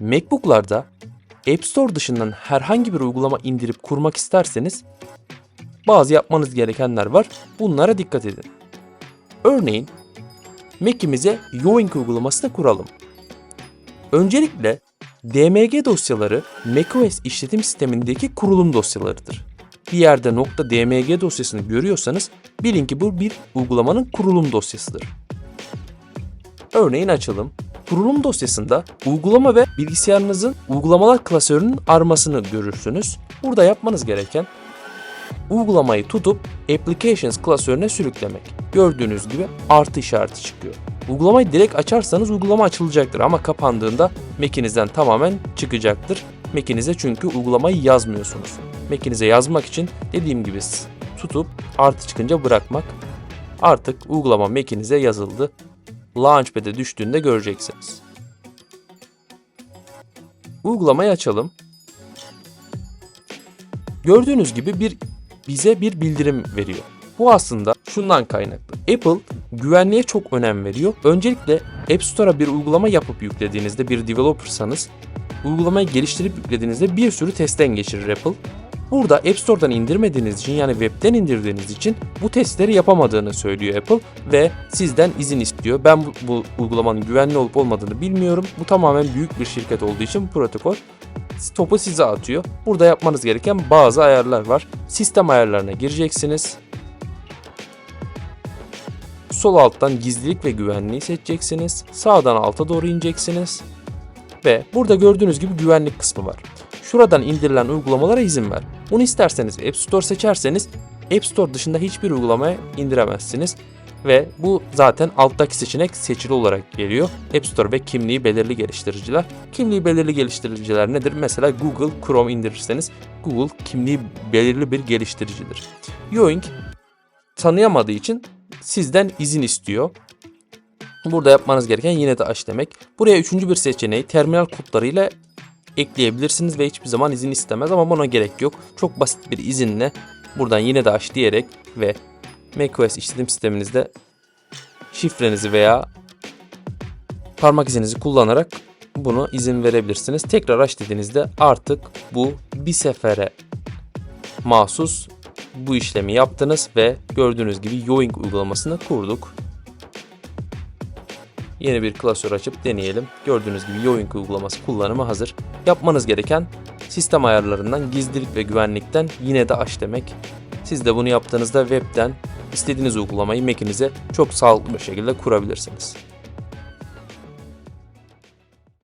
MacBook'larda App Store dışından herhangi bir uygulama indirip kurmak isterseniz bazı yapmanız gerekenler var. Bunlara dikkat edin. Örneğin Mac'imize Yoink uygulamasını kuralım. Öncelikle DMG dosyaları macOS işletim sistemindeki kurulum dosyalarıdır. Bir yerde .dmg dosyasını görüyorsanız bilin ki bu bir uygulamanın kurulum dosyasıdır. Örneğin açalım. Kurulum dosyasında uygulama ve bilgisayarınızın uygulamalar klasörünün armasını görürsünüz. Burada yapmanız gereken uygulamayı tutup Applications klasörüne sürüklemek. Gördüğünüz gibi artı işareti çıkıyor. Uygulamayı direkt açarsanız uygulama açılacaktır ama kapandığında Mac'inizden tamamen çıkacaktır. Mac'inize çünkü uygulamayı yazmıyorsunuz. Mac'inize yazmak için dediğim gibi tutup artı çıkınca bırakmak. Artık uygulama Mac'inize yazıldı. Launchpad'e düştüğünde göreceksiniz. Uygulamayı açalım. Gördüğünüz gibi bir bize bir bildirim veriyor. Bu aslında şundan kaynaklı. Apple güvenliğe çok önem veriyor. Öncelikle App Store'a bir uygulama yapıp yüklediğinizde bir developersanız uygulamayı geliştirip yüklediğinizde bir sürü testten geçirir Apple. Burada App Store'dan indirmediğiniz için yani webten indirdiğiniz için bu testleri yapamadığını söylüyor Apple ve sizden izin istiyor. Ben bu, bu uygulamanın güvenli olup olmadığını bilmiyorum. Bu tamamen büyük bir şirket olduğu için bu protokol topu size atıyor. Burada yapmanız gereken bazı ayarlar var. Sistem ayarlarına gireceksiniz. Sol alttan gizlilik ve güvenliği seçeceksiniz. Sağdan alta doğru ineceksiniz. Ve burada gördüğünüz gibi güvenlik kısmı var. Şuradan indirilen uygulamalara izin ver. Bunu isterseniz App Store seçerseniz App Store dışında hiçbir uygulamaya indiremezsiniz. Ve bu zaten alttaki seçenek seçili olarak geliyor. App Store ve kimliği belirli geliştiriciler. Kimliği belirli geliştiriciler nedir? Mesela Google Chrome indirirseniz Google kimliği belirli bir geliştiricidir. Yoink tanıyamadığı için sizden izin istiyor. Burada yapmanız gereken yine de aç demek. Buraya üçüncü bir seçeneği terminal kodlarıyla ekleyebilirsiniz ve hiçbir zaman izin istemez ama buna gerek yok. Çok basit bir izinle buradan yine de aç diyerek ve macOS işletim sisteminizde şifrenizi veya parmak izinizi kullanarak bunu izin verebilirsiniz. Tekrar aç dediğinizde artık bu bir sefere mahsus bu işlemi yaptınız ve gördüğünüz gibi Yoink uygulamasını kurduk. Yeni bir klasör açıp deneyelim. Gördüğünüz gibi Yoink uygulaması kullanımı hazır. Yapmanız gereken sistem ayarlarından gizlilik ve güvenlikten yine de aç demek. Siz de bunu yaptığınızda webten istediğiniz uygulamayı Mac'inize çok sağlıklı bir şekilde kurabilirsiniz.